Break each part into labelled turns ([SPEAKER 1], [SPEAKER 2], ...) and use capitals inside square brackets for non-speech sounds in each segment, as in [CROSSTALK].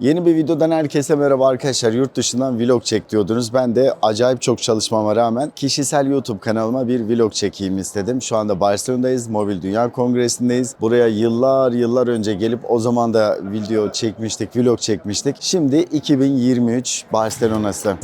[SPEAKER 1] Yeni bir videodan herkese merhaba arkadaşlar. Yurt dışından vlog çek diyordunuz. Ben de acayip çok çalışmama rağmen kişisel YouTube kanalıma bir vlog çekeyim istedim. Şu anda Barcelona'dayız. Mobil Dünya Kongresi'ndeyiz. Buraya yıllar yıllar önce gelip o zaman da video çekmiştik, vlog çekmiştik. Şimdi 2023 Barcelona'sı.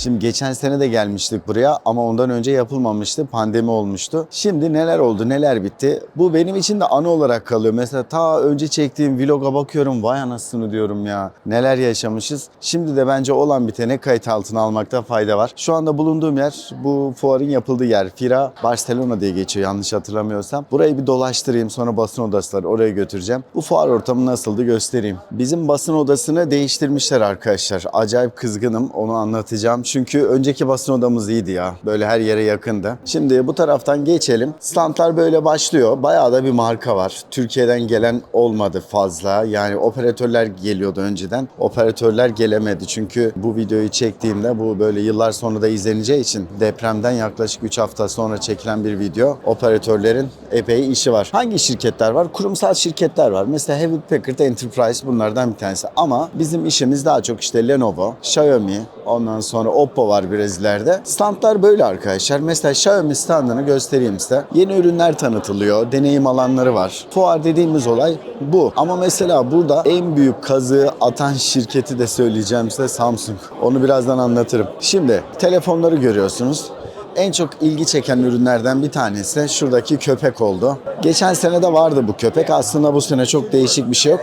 [SPEAKER 1] Şimdi geçen sene de gelmiştik buraya ama ondan önce yapılmamıştı. Pandemi olmuştu. Şimdi neler oldu, neler bitti? Bu benim için de anı olarak kalıyor. Mesela ta önce çektiğim vloga bakıyorum. Vay anasını diyorum ya. Neler yaşamışız. Şimdi de bence olan bitene kayıt altına almakta fayda var. Şu anda bulunduğum yer bu fuarın yapıldığı yer. Fira Barcelona diye geçiyor yanlış hatırlamıyorsam. Burayı bir dolaştırayım sonra basın odası var. Oraya götüreceğim. Bu fuar ortamı nasıldı göstereyim. Bizim basın odasını değiştirmişler arkadaşlar. Acayip kızgınım. Onu anlatacağım. Çünkü önceki basın odamız iyiydi ya. Böyle her yere yakındı. Şimdi bu taraftan geçelim. Standlar böyle başlıyor. Bayağı da bir marka var. Türkiye'den gelen olmadı fazla. Yani operatörler geliyordu önceden. Operatörler gelemedi. Çünkü bu videoyu çektiğimde bu böyle yıllar sonra da izleneceği için depremden yaklaşık 3 hafta sonra çekilen bir video. Operatörlerin epey işi var. Hangi şirketler var? Kurumsal şirketler var. Mesela Hewlett Packard Enterprise bunlardan bir tanesi. Ama bizim işimiz daha çok işte Lenovo, Xiaomi, ondan sonra Oppo var biraz ileride. Standlar böyle arkadaşlar. Mesela Xiaomi standını göstereyim size. Yeni ürünler tanıtılıyor. Deneyim alanları var. Fuar dediğimiz olay bu. Ama mesela burada en büyük kazığı atan şirketi de söyleyeceğim size Samsung. Onu birazdan anlatırım. Şimdi telefonları görüyorsunuz. En çok ilgi çeken ürünlerden bir tanesi şuradaki köpek oldu. Geçen sene de vardı bu köpek. Aslında bu sene çok değişik bir şey yok.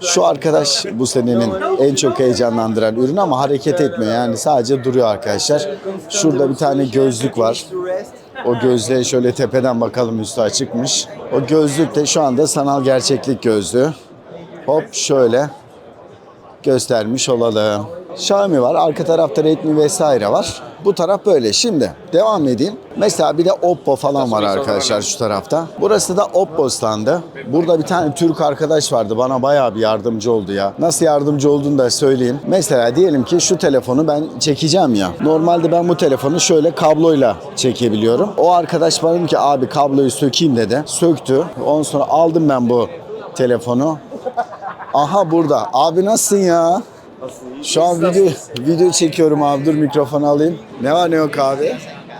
[SPEAKER 1] Şu arkadaş bu senenin en çok heyecanlandıran ürünü ama hareket etmiyor. Yani sadece duruyor arkadaşlar. Şurada bir tane gözlük var. O gözlüğe şöyle tepeden bakalım üstü açıkmış. O gözlük de şu anda sanal gerçeklik gözlüğü. Hop şöyle göstermiş olalım. Xiaomi var, arka tarafta Redmi vesaire var. Bu taraf böyle. Şimdi devam edeyim. Mesela bir de Oppo falan var arkadaşlar şu tarafta. Burası da Oppo standı. Burada bir tane Türk arkadaş vardı. Bana bayağı bir yardımcı oldu ya. Nasıl yardımcı olduğunu da söyleyeyim. Mesela diyelim ki şu telefonu ben çekeceğim ya. Normalde ben bu telefonu şöyle kabloyla çekebiliyorum. O arkadaş bana ki abi kabloyu sökeyim dedi. Söktü. Ondan sonra aldım ben bu telefonu. Aha burada. Abi nasılsın ya? Şu an video video çekiyorum abi. Dur mikrofonu alayım. Ne var ne yok abi?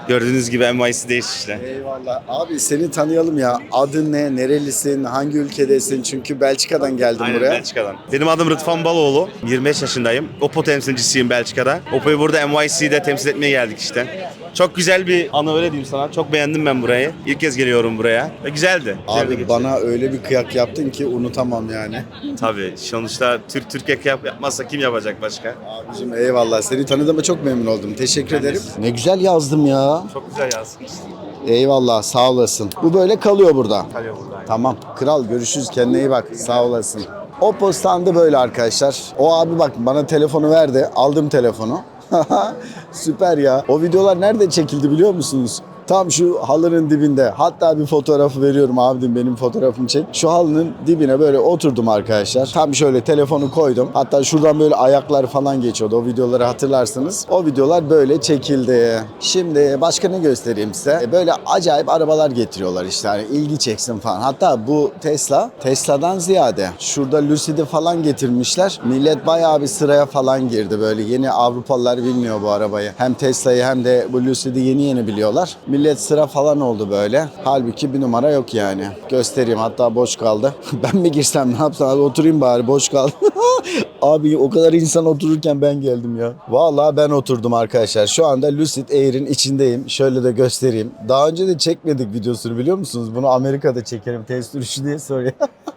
[SPEAKER 2] Gördüğünüz gibi NYC'deyiz işte.
[SPEAKER 1] Eyvallah. Abi seni tanıyalım ya. Adın ne? Nerelisin? Hangi ülkedesin? Çünkü Belçika'dan geldim
[SPEAKER 2] Aynen
[SPEAKER 1] buraya.
[SPEAKER 2] Belçika'dan. Benim adım Rıdvan Baloğlu. 25 yaşındayım. Oppo temsilcisiyim Belçika'da. Oppo'yu burada NYC'de temsil etmeye geldik işte. Çok güzel bir anı öyle diyeyim sana. Çok beğendim ben burayı. İlk kez geliyorum buraya. Ve güzeldi. Güzel de
[SPEAKER 1] Abi
[SPEAKER 2] geçti.
[SPEAKER 1] bana öyle bir kıyak yaptın ki unutamam yani.
[SPEAKER 2] Tabii. Sonuçta Türk Türkiye yap yapmazsa kim yapacak başka?
[SPEAKER 1] Abicim eyvallah. Seni tanıdığıma çok memnun oldum. Teşekkür ederim. Ne güzel yazdım ya.
[SPEAKER 2] Çok güzel yazmışsın.
[SPEAKER 1] Eyvallah sağ olasın. Bu böyle kalıyor burada.
[SPEAKER 2] Kalıyor burada.
[SPEAKER 1] Tamam. Kral görüşürüz. Kendine iyi bak. Sağ olasın. Oppo standı böyle arkadaşlar. O abi bak bana telefonu verdi. Aldım telefonu. [LAUGHS] Süper ya. O videolar nerede çekildi biliyor musunuz? Tam şu halının dibinde. Hatta bir fotoğrafı veriyorum abim benim fotoğrafımı çek. Şu halının dibine böyle oturdum arkadaşlar. Tam şöyle telefonu koydum. Hatta şuradan böyle ayaklar falan geçiyordu. O videoları hatırlarsınız. O videolar böyle çekildi. Şimdi başka ne göstereyim size? E, Böyle acayip arabalar getiriyorlar işte. Hani ilgi çeksin falan. Hatta bu Tesla, Tesla'dan ziyade şurada Lucid'i falan getirmişler. Millet bayağı bir sıraya falan girdi böyle. Yeni Avrupalılar bilmiyor bu arabayı. Hem Tesla'yı hem de bu Lucid'i yeni yeni biliyorlar. Millet sıra falan oldu böyle. Halbuki bir numara yok yani. Göstereyim hatta boş kaldı. [LAUGHS] ben mi girsem ne yapsam Hadi oturayım bari boş kaldı. [LAUGHS] Abi o kadar insan otururken ben geldim ya. Vallahi ben oturdum arkadaşlar. Şu anda Lucid Air'in içindeyim. Şöyle de göstereyim. Daha önce de çekmedik videosunu biliyor musunuz? Bunu Amerika'da çekerim test sürüşü diye soruyor. [LAUGHS]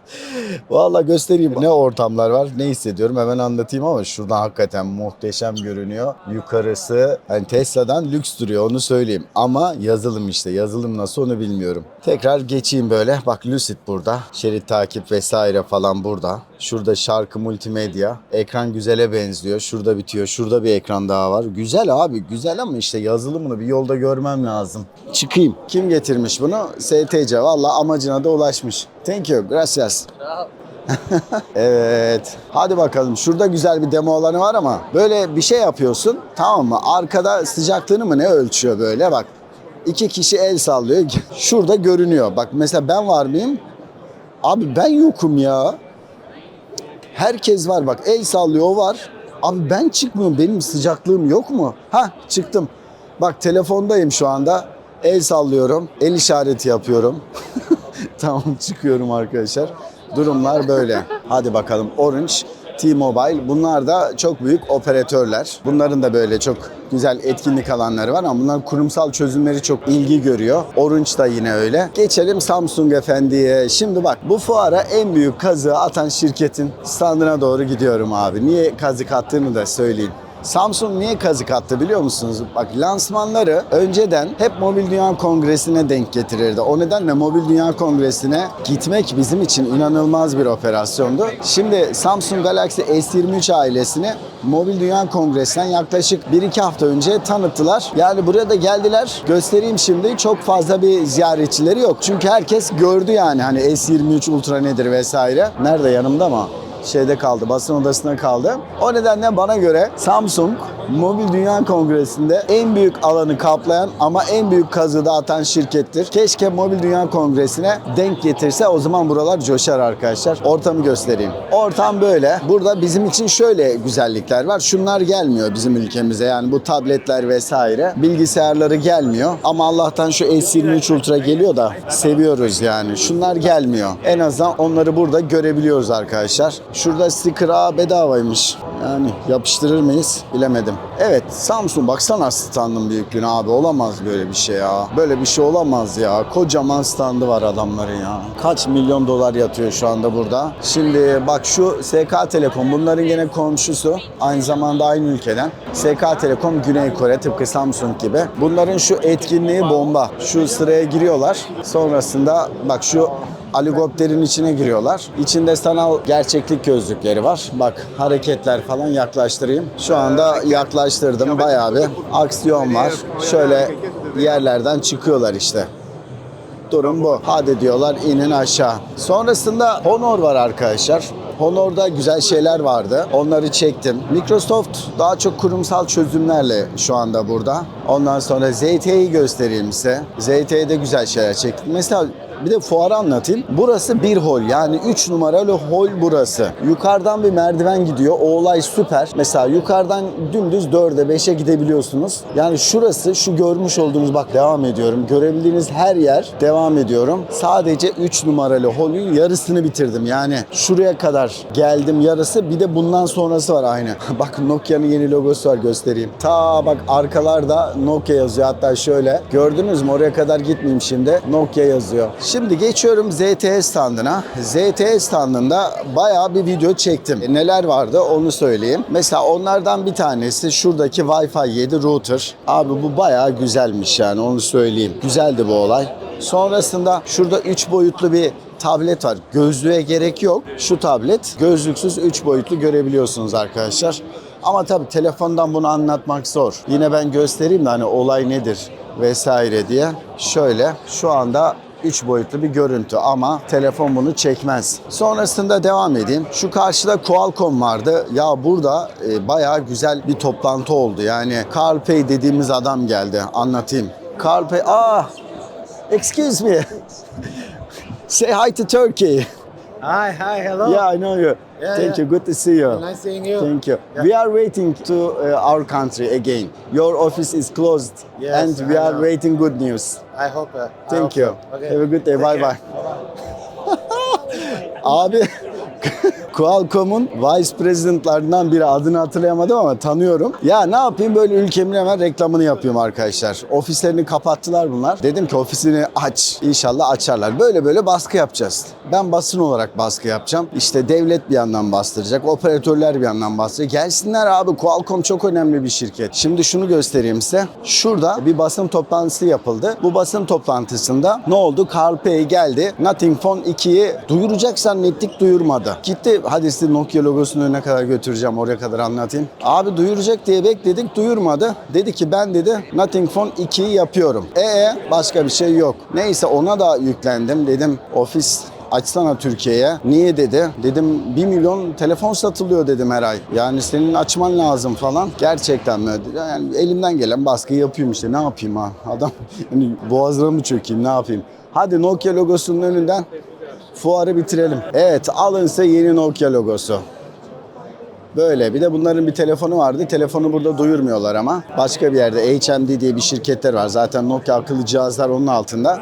[SPEAKER 1] Vallahi göstereyim ne ortamlar var, ne hissediyorum hemen anlatayım ama şuradan hakikaten muhteşem görünüyor. Yukarısı hani Tesla'dan lüks duruyor onu söyleyeyim. Ama yazılım işte yazılım nasıl onu bilmiyorum. Tekrar geçeyim böyle. Bak Lucid burada. Şerit takip vesaire falan burada. Şurada şarkı multimedya. Ekran güzele benziyor. Şurada bitiyor. Şurada bir ekran daha var. Güzel abi güzel ama işte yazılımını bir yolda görmem lazım. Çıkayım. Kim getirmiş bunu? STC. Valla amacına da ulaşmış. Thank you. Gracias. [LAUGHS] evet. Hadi bakalım. Şurada güzel bir demo alanı var ama böyle bir şey yapıyorsun. Tamam mı? Arkada sıcaklığını mı ne ölçüyor böyle bak. İki kişi el sallıyor. [LAUGHS] Şurada görünüyor. Bak mesela ben var mıyım? Abi ben yokum ya. Herkes var bak el sallıyor o var. Abi ben çıkmıyorum benim sıcaklığım yok mu? Ha çıktım. Bak telefondayım şu anda. El sallıyorum. El işareti yapıyorum. [LAUGHS] tamam çıkıyorum arkadaşlar. Durumlar böyle. Hadi bakalım Orange, T-Mobile bunlar da çok büyük operatörler. Bunların da böyle çok güzel etkinlik alanları var ama bunların kurumsal çözümleri çok ilgi görüyor. Orange da yine öyle. Geçelim Samsung efendiye. Şimdi bak bu fuara en büyük kazığı atan şirketin standına doğru gidiyorum abi. Niye kazık attığını da söyleyeyim. Samsung niye kazık attı biliyor musunuz? Bak lansmanları önceden hep Mobil Dünya Kongresi'ne denk getirirdi. O nedenle Mobil Dünya Kongresi'ne gitmek bizim için inanılmaz bir operasyondu. Şimdi Samsung Galaxy S23 ailesini Mobil Dünya Kongresi'nden yaklaşık 1-2 hafta önce tanıttılar. Yani buraya da geldiler. Göstereyim şimdi. Çok fazla bir ziyaretçileri yok. Çünkü herkes gördü yani hani S23 Ultra nedir vesaire. Nerede yanımda mı? Şeyde kaldı, basın odasında kaldı. O nedenle bana göre Samsung Mobil Dünya Kongresi'nde en büyük alanı kaplayan ama en büyük kazığı da atan şirkettir. Keşke Mobil Dünya Kongresi'ne denk getirse o zaman buralar coşar arkadaşlar. Ortamı göstereyim. Ortam böyle. Burada bizim için şöyle güzellikler var. Şunlar gelmiyor bizim ülkemize. Yani bu tabletler vesaire. Bilgisayarları gelmiyor. Ama Allah'tan şu S23 Ultra geliyor da seviyoruz yani. Şunlar gelmiyor. En azından onları burada görebiliyoruz arkadaşlar. Şurada sticker bedavaymış. Yani yapıştırır mıyız bilemedim. Evet Samsung baksana standın büyüklüğüne abi olamaz böyle bir şey ya. Böyle bir şey olamaz ya. Kocaman standı var adamların ya. Kaç milyon dolar yatıyor şu anda burada. Şimdi bak şu SK Telekom bunların gene komşusu. Aynı zamanda aynı ülkeden. SK Telekom Güney Kore tıpkı Samsung gibi. Bunların şu etkinliği bomba. Şu sıraya giriyorlar. Sonrasında bak şu Aligopterin içine giriyorlar. İçinde sanal gerçeklik gözlükleri var. Bak hareketler falan yaklaştırayım. Şu anda yaklaştırdım. Bayağı bir aksiyon var. Şöyle yerlerden çıkıyorlar işte. Durum bu. Hadi diyorlar inin aşağı. Sonrasında Honor var arkadaşlar. Honor'da güzel şeyler vardı. Onları çektim. Microsoft daha çok kurumsal çözümlerle şu anda burada. Ondan sonra ZTE'yi göstereyim size. ZTE'de güzel şeyler çektim. Mesela bir de fuarı anlatayım. Burası bir hol yani 3 numaralı hol burası. Yukarıdan bir merdiven gidiyor. O olay süper. Mesela yukarıdan dümdüz 4'e 5'e gidebiliyorsunuz. Yani şurası şu görmüş olduğunuz bak devam ediyorum. Görebildiğiniz her yer devam ediyorum. Sadece 3 numaralı holün yarısını bitirdim. Yani şuraya kadar geldim yarısı. Bir de bundan sonrası var aynı. [LAUGHS] bak Nokia'nın yeni logosu var göstereyim. Ta bak arkalarda Nokia yazıyor. Hatta şöyle gördünüz mü oraya kadar gitmeyeyim şimdi. Nokia yazıyor. Şimdi geçiyorum ZTE standına. ZTE standında bayağı bir video çektim. E, Neler vardı onu söyleyeyim. Mesela onlardan bir tanesi şuradaki Wi-Fi 7 router. Abi bu bayağı güzelmiş yani onu söyleyeyim. Güzeldi bu olay. Sonrasında şurada 3 boyutlu bir tablet var. Gözlüğe gerek yok. Şu tablet gözlüksüz 3 boyutlu görebiliyorsunuz arkadaşlar. Ama tabii telefondan bunu anlatmak zor. Yine ben göstereyim de hani olay nedir vesaire diye. Şöyle şu anda 3 boyutlu bir görüntü ama telefon bunu çekmez. Sonrasında devam edeyim. Şu karşıda Qualcomm vardı. Ya burada e, bayağı güzel bir toplantı oldu. Yani Carl Pei dediğimiz adam geldi. Anlatayım. Carl Pei, ah, excuse me. [LAUGHS] Say hi to Turkey.
[SPEAKER 3] Hi, hi, hello.
[SPEAKER 1] Yeah, I know you.
[SPEAKER 3] Yeah,
[SPEAKER 1] Thank
[SPEAKER 3] yeah.
[SPEAKER 1] you. Good to see you.
[SPEAKER 3] Nice seeing you.
[SPEAKER 1] Thank you.
[SPEAKER 3] Yeah.
[SPEAKER 1] We are waiting to uh, our country again. Your office is closed,
[SPEAKER 3] Yes,
[SPEAKER 1] and we
[SPEAKER 3] I
[SPEAKER 1] are
[SPEAKER 3] know.
[SPEAKER 1] waiting good news.
[SPEAKER 3] I hope. Uh, I
[SPEAKER 1] Thank
[SPEAKER 3] hope
[SPEAKER 1] you.
[SPEAKER 3] so. Okay.
[SPEAKER 1] Have a good day. Bye bye. [LAUGHS] Abi [LAUGHS] Qualcomm'un vice presidentlarından biri adını hatırlayamadım ama tanıyorum. Ya ne yapayım böyle ülkemin hemen reklamını yapıyorum arkadaşlar. Ofislerini kapattılar bunlar. Dedim ki ofisini aç. İnşallah açarlar. Böyle böyle baskı yapacağız. Ben basın olarak baskı yapacağım. İşte devlet bir yandan bastıracak. Operatörler bir yandan bastıracak. Gelsinler abi Qualcomm çok önemli bir şirket. Şimdi şunu göstereyim size. Şurada bir basın toplantısı yapıldı. Bu basın toplantısında ne oldu? Carl Pei geldi. Nothing Phone 2'yi duyuracak zannettik duyurmadı. Gitti hadi size Nokia logosunu önüne kadar götüreceğim oraya kadar anlatayım. Abi duyuracak diye bekledik duyurmadı. Dedi ki ben dedi Nothing Phone 2'yi yapıyorum. E başka bir şey yok. Neyse ona da yüklendim dedim ofis açsana Türkiye'ye. Niye dedi. Dedim 1 milyon telefon satılıyor dedim her ay. Yani senin açman lazım falan. Gerçekten mi? Yani elimden gelen baskıyı yapıyorum işte. Ne yapayım ha? Adam [LAUGHS] hani boğazına mı çökeyim ne yapayım? Hadi Nokia logosunun önünden fuarı bitirelim. Evet alınsa yeni Nokia logosu. Böyle. Bir de bunların bir telefonu vardı. Telefonu burada duyurmuyorlar ama. Başka bir yerde HMD diye bir şirketler var. Zaten Nokia akıllı cihazlar onun altında.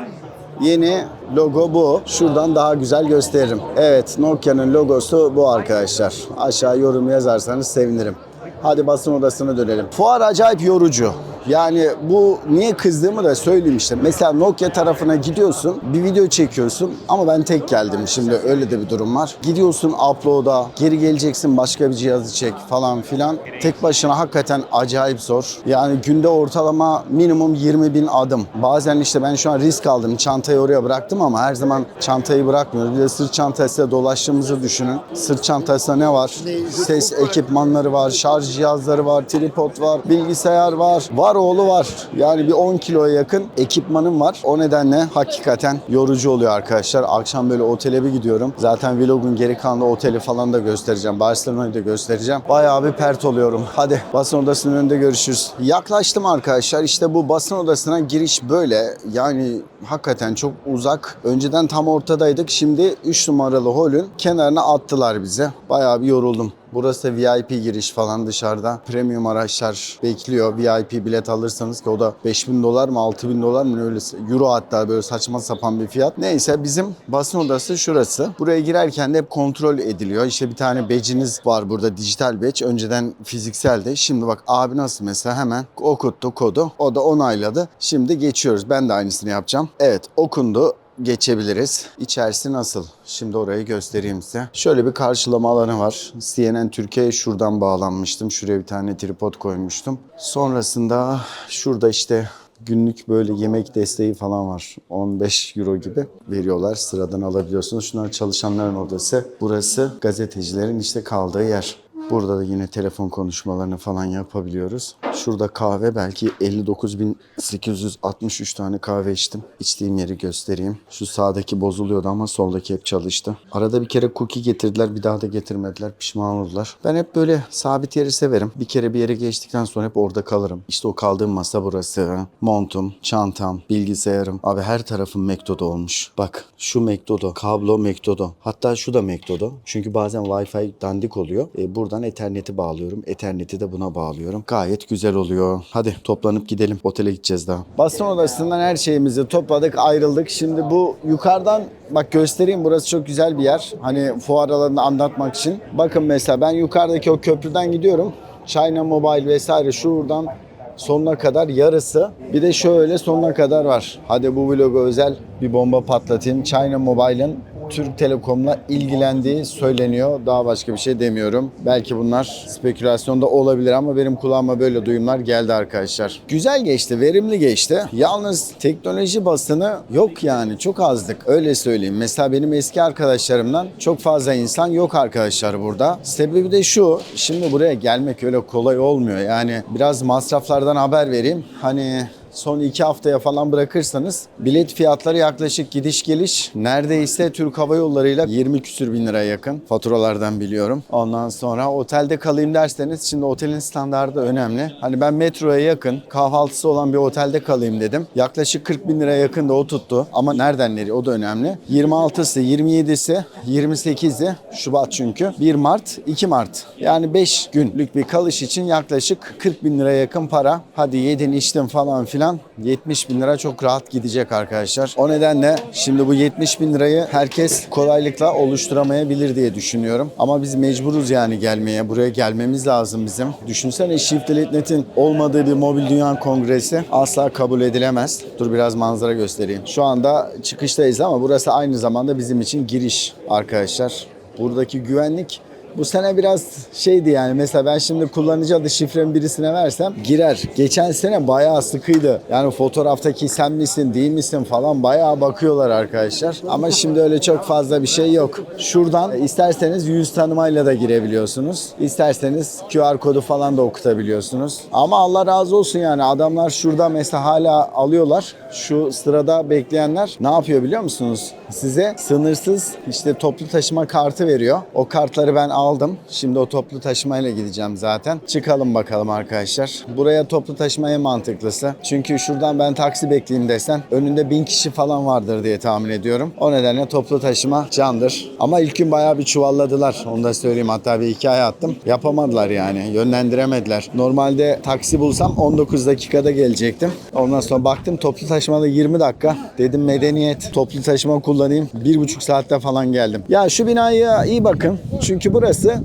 [SPEAKER 1] Yeni logo bu. Şuradan daha güzel gösteririm. Evet Nokia'nın logosu bu arkadaşlar. Aşağı yorum yazarsanız sevinirim. Hadi basın odasına dönelim. Fuar acayip yorucu. Yani bu niye kızdığımı da söyleyeyim işte. Mesela Nokia tarafına gidiyorsun, bir video çekiyorsun ama ben tek geldim şimdi öyle de bir durum var. Gidiyorsun upload'a, geri geleceksin başka bir cihazı çek falan filan. Tek başına hakikaten acayip zor. Yani günde ortalama minimum 20 bin adım. Bazen işte ben şu an risk aldım. Çantayı oraya bıraktım ama her zaman çantayı bırakmıyoruz. Bir de sırt çantasıyla dolaştığımızı düşünün. Sırt çantasında ne var? Ses ekipmanları var, şarj cihazları var, tripod var, bilgisayar var. Var oğlu var. Yani bir 10 kiloya yakın ekipmanım var. O nedenle hakikaten yorucu oluyor arkadaşlar. Akşam böyle otele bir gidiyorum. Zaten vlogun geri kalanında oteli falan da göstereceğim. Barcelona'yı da göstereceğim. Bayağı bir pert oluyorum. [LAUGHS] Hadi basın odasının önünde görüşürüz. Yaklaştım arkadaşlar. İşte bu basın odasına giriş böyle. Yani hakikaten çok uzak. Önceden tam ortadaydık. Şimdi 3 numaralı holün kenarına attılar bize. Bayağı bir yoruldum. Burası VIP giriş falan dışarıda. Premium araçlar bekliyor. VIP bilet alırsanız ki o da 5000 dolar mı 6000 dolar mı öyle euro hatta böyle saçma sapan bir fiyat. Neyse bizim basın odası şurası. Buraya girerken de hep kontrol ediliyor. İşte bir tane badge'iniz var burada dijital badge. Önceden fizikseldi. Şimdi bak abi nasıl mesela hemen okuttu kodu. O da onayladı. Şimdi geçiyoruz. Ben de aynısını yapacağım. Evet okundu geçebiliriz. İçerisi nasıl? Şimdi orayı göstereyim size. Şöyle bir karşılama alanı var. CNN Türkiye şuradan bağlanmıştım. Şuraya bir tane tripod koymuştum. Sonrasında şurada işte günlük böyle yemek desteği falan var. 15 euro gibi veriyorlar. Sıradan alabiliyorsunuz. Şunlar çalışanların odası. Burası gazetecilerin işte kaldığı yer. Burada da yine telefon konuşmalarını falan yapabiliyoruz. Şurada kahve belki 59.863 tane kahve içtim. İçtiğim yeri göstereyim. Şu sağdaki bozuluyordu ama soldaki hep çalıştı. Arada bir kere cookie getirdiler bir daha da getirmediler. Pişman oldular. Ben hep böyle sabit yeri severim. Bir kere bir yere geçtikten sonra hep orada kalırım. İşte o kaldığım masa burası. Montum, çantam, bilgisayarım. Abi her tarafım Mektodo olmuş. Bak şu Mektodo, kablo Mektodo. Hatta şu da Mektodo. Çünkü bazen Wi-Fi dandik oluyor. E, buradan Ethernet'i bağlıyorum. Ethernet'i de buna bağlıyorum. Gayet güzel oluyor. Hadi toplanıp gidelim. Otele gideceğiz daha. Basın odasından her şeyimizi topladık, ayrıldık. Şimdi bu yukarıdan bak göstereyim. Burası çok güzel bir yer. Hani fuar alanını anlatmak için. Bakın mesela ben yukarıdaki o köprüden gidiyorum. China Mobile vesaire şuradan sonuna kadar yarısı. Bir de şöyle sonuna kadar var. Hadi bu vloga özel bir bomba patlatayım. China Mobile'ın Türk Telekom'la ilgilendiği söyleniyor. Daha başka bir şey demiyorum. Belki bunlar spekülasyonda olabilir ama benim kulağıma böyle duyumlar geldi arkadaşlar. Güzel geçti, verimli geçti. Yalnız teknoloji basını yok yani çok azdık. Öyle söyleyeyim. Mesela benim eski arkadaşlarımdan çok fazla insan yok arkadaşlar burada. Sebebi de şu. Şimdi buraya gelmek öyle kolay olmuyor. Yani biraz masraflardan haber vereyim. Hani son iki haftaya falan bırakırsanız bilet fiyatları yaklaşık gidiş geliş neredeyse Türk Hava Yolları'yla 20 küsür bin liraya yakın faturalardan biliyorum. Ondan sonra otelde kalayım derseniz şimdi otelin standardı önemli. Hani ben metroya yakın kahvaltısı olan bir otelde kalayım dedim. Yaklaşık 40 bin liraya yakın da o tuttu. Ama nereden nereye o da önemli. 26'sı, 27'si, 28'i Şubat çünkü. 1 Mart, 2 Mart. Yani 5 günlük bir kalış için yaklaşık 40 bin liraya yakın para. Hadi yedin içtin falan filan 70 bin lira çok rahat gidecek arkadaşlar. O nedenle şimdi bu 70 bin lirayı herkes kolaylıkla oluşturamayabilir diye düşünüyorum. Ama biz mecburuz yani gelmeye. Buraya gelmemiz lazım bizim. Düşünsene Shift Net'in olmadığı bir mobil dünya kongresi asla kabul edilemez. Dur biraz manzara göstereyim. Şu anda çıkıştayız ama burası aynı zamanda bizim için giriş arkadaşlar. Buradaki güvenlik bu sene biraz şeydi yani mesela ben şimdi kullanıcı adı şifremi birisine versem girer. Geçen sene bayağı sıkıydı. Yani fotoğraftaki sen misin değil misin falan bayağı bakıyorlar arkadaşlar. Ama şimdi öyle çok fazla bir şey yok. Şuradan isterseniz yüz tanımayla da girebiliyorsunuz. İsterseniz QR kodu falan da okutabiliyorsunuz. Ama Allah razı olsun yani adamlar şurada mesela hala alıyorlar. Şu sırada bekleyenler ne yapıyor biliyor musunuz? Size sınırsız işte toplu taşıma kartı veriyor. O kartları ben aldım. Şimdi o toplu taşımayla gideceğim zaten. Çıkalım bakalım arkadaşlar. Buraya toplu taşıma en mantıklısı. Çünkü şuradan ben taksi bekleyeyim desen önünde bin kişi falan vardır diye tahmin ediyorum. O nedenle toplu taşıma candır. Ama ilk gün bayağı bir çuvalladılar. Onu da söyleyeyim. Hatta bir hikaye attım. Yapamadılar yani. Yönlendiremediler. Normalde taksi bulsam 19 dakikada gelecektim. Ondan sonra baktım toplu taşımada 20 dakika. Dedim medeniyet. Toplu taşıma kullanayım. Bir buçuk saatte falan geldim. Ya şu binaya iyi bakın. Çünkü burası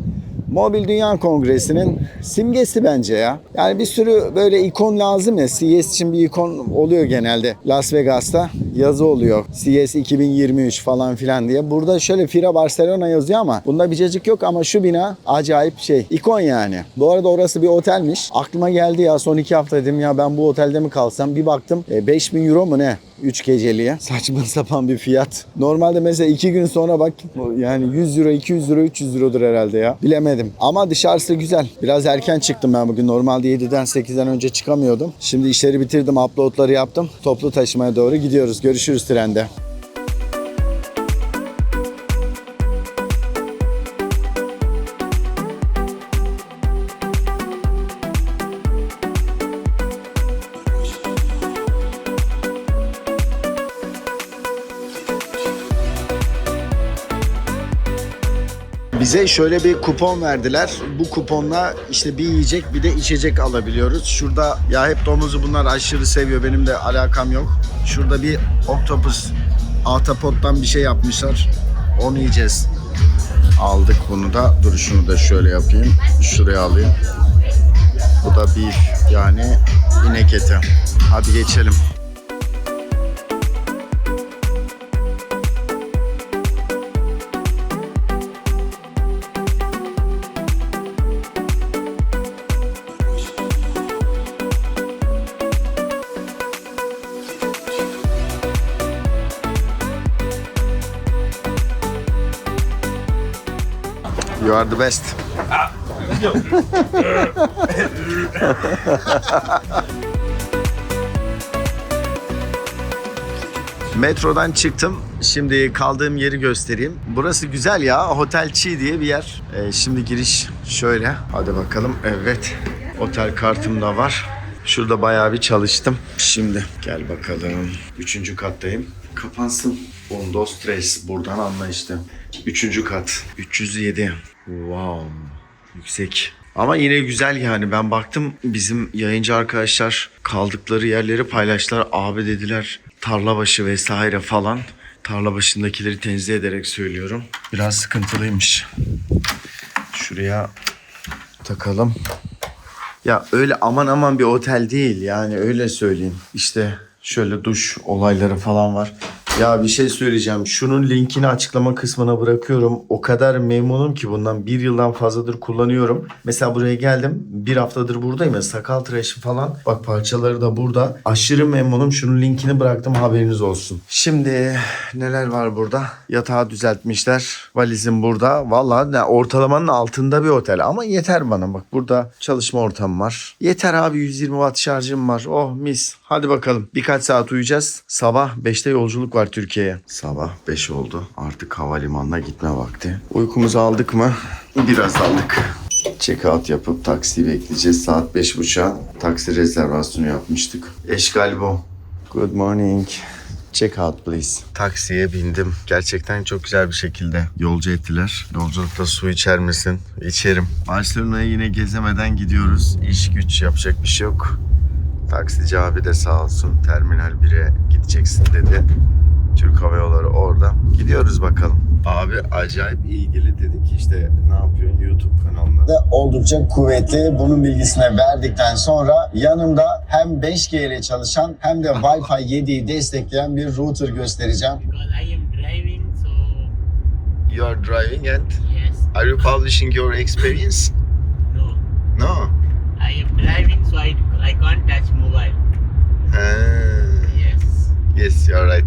[SPEAKER 1] Mobil Dünya Kongresi'nin simgesi bence ya. Yani bir sürü böyle ikon lazım ya. CES için bir ikon oluyor genelde. Las Vegas'ta yazı oluyor. CES 2023 falan filan diye. Burada şöyle Fira Barcelona yazıyor ama bunda bir cacık yok ama şu bina acayip şey. ikon yani. Bu arada orası bir otelmiş. Aklıma geldi ya son iki hafta dedim ya ben bu otelde mi kalsam? Bir baktım e, 5000 euro mu ne? 3 geceliğe. [LAUGHS] Saçma sapan bir fiyat. Normalde mesela 2 gün sonra bak yani 100 euro, 200 euro, 300 eurodur herhalde ya. Bilemedim. Ama dışarısı güzel. Biraz erken çıktım ben bugün. Normalde 7'den 8'den önce çıkamıyordum. Şimdi işleri bitirdim, uploadları yaptım. Toplu taşımaya doğru gidiyoruz. Görüşürüz trende. Bize şöyle bir kupon verdiler. Bu kuponla işte bir yiyecek bir de içecek alabiliyoruz. Şurada ya hep domuzu bunlar aşırı seviyor. Benim de alakam yok. Şurada bir oktopus ahtapottan bir şey yapmışlar. Onu yiyeceğiz. Aldık bunu da. Dur şunu da şöyle yapayım. Şuraya alayım. Bu da beef yani inek eti. Hadi geçelim. You are the best. [LAUGHS] Metrodan çıktım. Şimdi kaldığım yeri göstereyim. Burası güzel ya. Hotel Chi diye bir yer. Ee, şimdi giriş şöyle. Hadi bakalım. Evet. Otel kartım da var. Şurada bayağı bir çalıştım. Şimdi gel bakalım. Üçüncü kattayım. Kapansın. Undo Stress. Buradan anla işte. Üçüncü kat. 307. Wow. Yüksek. Ama yine güzel yani. Ben baktım bizim yayıncı arkadaşlar kaldıkları yerleri paylaştılar. Abi dediler tarla başı vesaire falan. Tarla başındakileri tenzih ederek söylüyorum. Biraz sıkıntılıymış. Şuraya takalım. Ya öyle aman aman bir otel değil yani öyle söyleyeyim. İşte şöyle duş olayları falan var. Ya bir şey söyleyeceğim. Şunun linkini açıklama kısmına bırakıyorum. O kadar memnunum ki bundan bir yıldan fazladır kullanıyorum. Mesela buraya geldim. Bir haftadır buradayım ya. Sakal tıraşı falan. Bak parçaları da burada. Aşırı memnunum. Şunun linkini bıraktım haberiniz olsun. Şimdi neler var burada? Yatağı düzeltmişler. Valizim burada. Vallahi ne, ortalamanın altında bir otel. Ama yeter bana bak. Burada çalışma ortamı var. Yeter abi 120 watt şarjım var. Oh mis. Hadi bakalım. Birkaç saat uyuyacağız. Sabah 5'te yolculuk var Türkiye'ye. Sabah 5 oldu. Artık havalimanına gitme vakti. Uykumuzu aldık mı? Biraz aldık. Check out yapıp taksiyi bekleyeceğiz. Saat 5.30'a taksi rezervasyonu yapmıştık. Eşgal bu. Good morning. Check out please. Taksiye bindim. Gerçekten çok güzel bir şekilde yolcu ettiler. Yolculukta su içer misin? İçerim. Barcelona'ya yine gezemeden gidiyoruz. İş güç yapacak bir şey yok. Taksici abi de sağ olsun Terminal 1'e gideceksin dedi. Türk Hava Yolları orada. Gidiyoruz bakalım. Abi acayip ilgili dedi ki işte ne yapıyorsun YouTube kanalında. Oldukça kuvvetli. Bunun bilgisine verdikten sonra yanımda hem 5G ile çalışan hem de Wi-Fi 7'yi destekleyen bir router göstereceğim.
[SPEAKER 4] because I am driving, so
[SPEAKER 1] You are driving and
[SPEAKER 4] yes,
[SPEAKER 1] are you publishing your experience?
[SPEAKER 4] no,
[SPEAKER 1] No.
[SPEAKER 4] I am driving, so I I can't touch mobile. Yes,
[SPEAKER 1] Yes, you're right.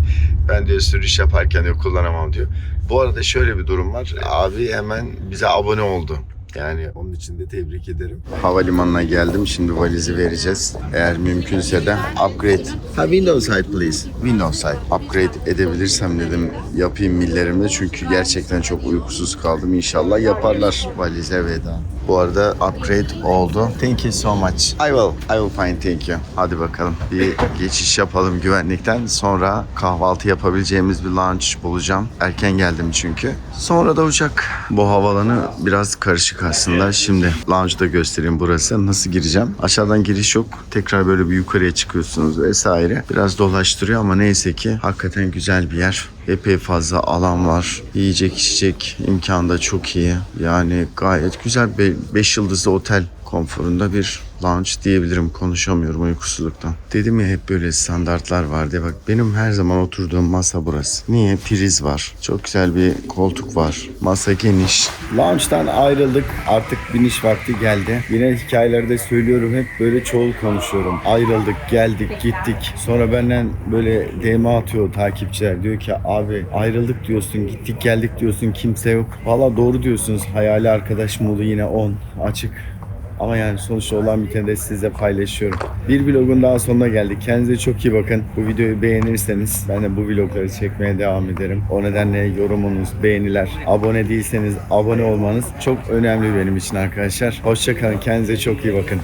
[SPEAKER 1] Ben diyor sürüş yaparken diyor kullanamam diyor. Bu arada şöyle bir durum var. Abi hemen bize abone oldu. Yani onun için de tebrik ederim. Havalimanına geldim. Şimdi valizi vereceğiz. Eğer mümkünse de upgrade. Ha window side please. Window side. Upgrade edebilirsem dedim yapayım millerimde. Çünkü gerçekten çok uykusuz kaldım. İnşallah yaparlar valize veda. Bu arada upgrade oldu. Thank you so much. I will. I will find thank you. Hadi bakalım. Bir geçiş yapalım güvenlikten. Sonra kahvaltı yapabileceğimiz bir lounge bulacağım. Erken geldim çünkü. Sonra da uçak. Bu havalanı biraz karışık aslında. Şimdi lounge'da göstereyim burası. Nasıl gireceğim? Aşağıdan giriş yok. Tekrar böyle bir yukarıya çıkıyorsunuz vesaire. Biraz dolaştırıyor ama neyse ki hakikaten güzel bir yer. Epey fazla alan var. Yiyecek içecek imkanı da çok iyi. Yani gayet güzel. 5 yıldızlı otel konforunda bir lounge diyebilirim. Konuşamıyorum uykusuzluktan. Dedim ya hep böyle standartlar var diye. Bak benim her zaman oturduğum masa burası. Niye? Priz var. Çok güzel bir koltuk var. Masa geniş. Lounge'dan ayrıldık. Artık biniş vakti geldi. Yine hikayelerde söylüyorum hep böyle çoğul konuşuyorum. Ayrıldık, geldik, gittik. Sonra benden böyle DM atıyor takipçiler. Diyor ki abi ayrıldık diyorsun, gittik geldik diyorsun kimse yok. Valla doğru diyorsunuz. Hayali arkadaş modu yine 10 açık. Ama yani sonuçta olan biteni de sizle paylaşıyorum. Bir vlogun daha sonuna geldik. Kendinize çok iyi bakın. Bu videoyu beğenirseniz ben de bu vlogları çekmeye devam ederim. O nedenle yorumunuz, beğeniler, abone değilseniz abone olmanız çok önemli benim için arkadaşlar. Hoşçakalın. Kendinize çok iyi bakın.